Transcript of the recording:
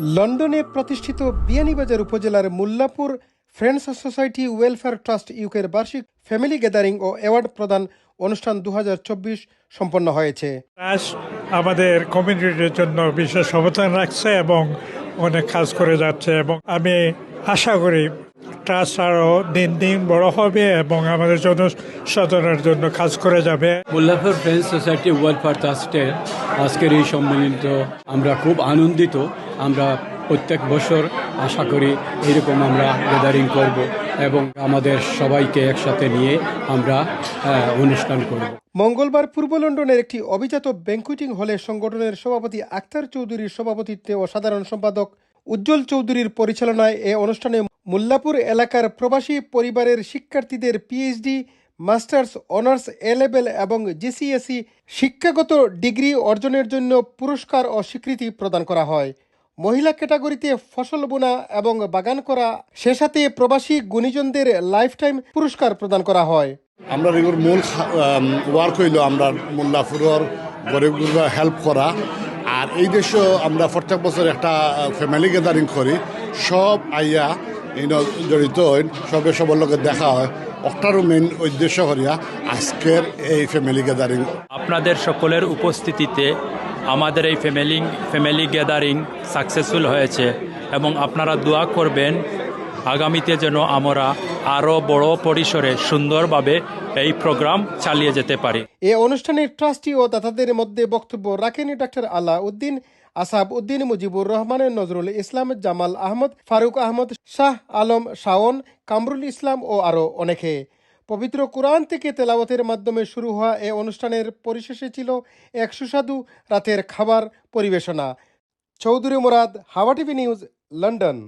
লন্ডনে প্রতিষ্ঠিত বিয়ানীবাজার উপজেলার Mullapur friends society welfare trust ইউকের বার্ষিক ফ্যামিলি গ্যাদারিং ও অ্যাওয়ার্ড প্রদান অনুষ্ঠান দু হাজার চব্বিশ সম্পন্ন হয়েছে। আমাদের কমিউনিটির জন্য বিশেষ অবদান রাখছে এবং অনেক কাজ করে যাচ্ছে এবং আমি আশা করি ট্রাস্ট আরও দিন দিন বড় হবে এবং আমাদের জন্য জনসাধারণের জন্য কাজ করে যাবে। মুল্লাফর ফ্রেন্ডস সোসাইটি ওয়েলফেয়ার ট্রাস্টের আজকের এই সম্মেলনিত আমরা খুব আনন্দিত। আমরা প্রত্যেক বছর আশা করি এরকম আমরা গ্যাদারিং করব এবং আমাদের সবাইকে একসাথে নিয়ে আমরা অনুষ্ঠান করব। মঙ্গলবার পূর্ব লন্ডনের একটি অভিজাত ব্যাংকুইটিং হলে সংগঠনের সভাপতি আক্তার চৌধুরীর সভাপতিত্বে ও সাধারণ সম্পাদক উজ্জ্বল চৌধুরীর পরিচালনায় এ অনুষ্ঠানে মুল্লাপুর এলাকার প্রবাসী পরিবারের শিক্ষার্থীদের PhD masters honours A level এবং জিসিএসই শিক্ষাগত ডিগ্রি অর্জনের জন্য পুরস্কার ও স্বীকৃতি প্রদান করা হয়। মহিলা ক্যাটাগরিতে ফসল বোনা এবং বাগান করা, সে সাথে প্রবাসী গুণীজনদের লাইফ টাইম পুরস্কার প্রদান করা হয়। আমরা এগুলোর মূল ওয়ার্ক হইল আমরা মোল্লাপুরের গরিব হেল্প করা। আর এই দেশও আমরা প্রত্যেক বছর একটা ফ্যামিলি গ্যাদারিং করি। সব আইয়া জড়িত হইন সবে সবার লগে দেখা হয়। অক্টারও মেন উদ্দেশ্য করিয়া আজকের এই ফ্যামিলি গ্যাদারিং আপনাদের সকলের উপস্থিতিতে আমাদের এই ফ্যামিলি ফ্যামিলি গ্যাদারিং সাকসেসফুল হয়েছে এবং আপনারা দোয়া করবেন আগামীতে যেন আমরা আরও বড় পরিসরে সুন্দরভাবে এই প্রোগ্রাম চালিয়ে যেতে পারি। এ অনুষ্ঠানে ট্রাস্টি ও দাতাদের মধ্যে বক্তব্য রাখেন ডাক্তার আলা উদ্দিন আসাব উদ্দিন মুজিবুর রহমান, নজরুল ইসলাম, জামাল আহমদ, ফারুক আহমদ, শাহ আলম শাওন, কামরুল ইসলাম ও আরও অনেকে। পবিত্র কোরআন থেকে তেলাওয়াতের মাধ্যমে শুরু হওয়া এ অনুষ্ঠানের পরিশেষে ছিল এক সুস্বাদু রাতের খাবার পরিবেশনা। চৌধুরী মুরাদ, হাওয়া টিভি নিউজ, লন্ডন।